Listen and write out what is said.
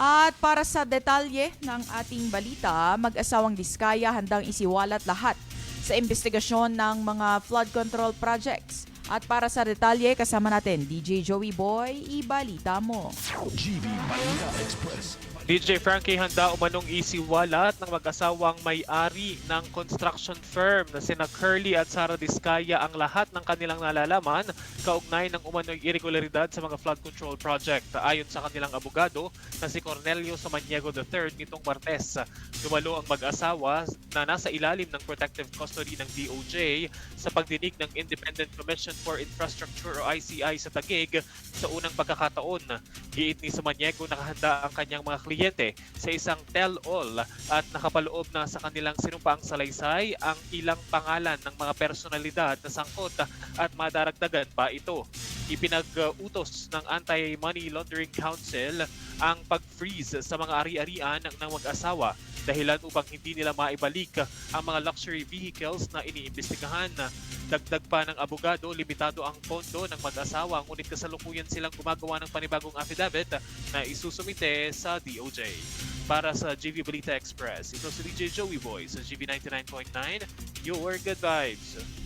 At para sa detalye ng ating balita, mag-asawang Diskaya handang isiwalat lahat sa investigasyon ng mga flood control projects. At para sa detalye, kasama natin DJ Joey Boy, ibalita mo. GB Balita Express. DJ Frankie handa umanong isiwalat ng mag-asawang may-ari ng construction firm na sina Curly at Sara Diskaya ang lahat ng kanilang nalalaman kaugnay ng umano'y irregularidad sa mga flood control project. Ayon sa kanilang abogado na si Cornelio Samaniego III nitong Martes, dumalo ang mag-asawa na nasa ilalim ng protective custody ng DOJ sa pagdinig ng Independent Commission for Infrastructure o ICI sa Taguig sa unang pagkakataon. Giit ni Samaniego nakahanda ang kanyang mga kliyente sa isang tell-all at nakapaloob na sa kanilang sinumpaang salaysay ang ilang pangalan ng mga personalidad na sangkot at madaragdagan pa ito. Ipinag-utos ng Anti-Money Laundering Council ang pag-freeze sa mga ari-arian ng mag-asawa dahilan upang hindi nila maibalik ang mga luxury vehicles na iniimbestigahan. Dagdag pa ng abogado, limitado ang pondo ng mag-asawa ngunit kasalukuyan silang gumagawa ng panibagong affidavit na isusumite sa DOJ. Para sa GV Balita Express, ito si DJ Joey Boy sa GV 99.9, Your Good Vibes.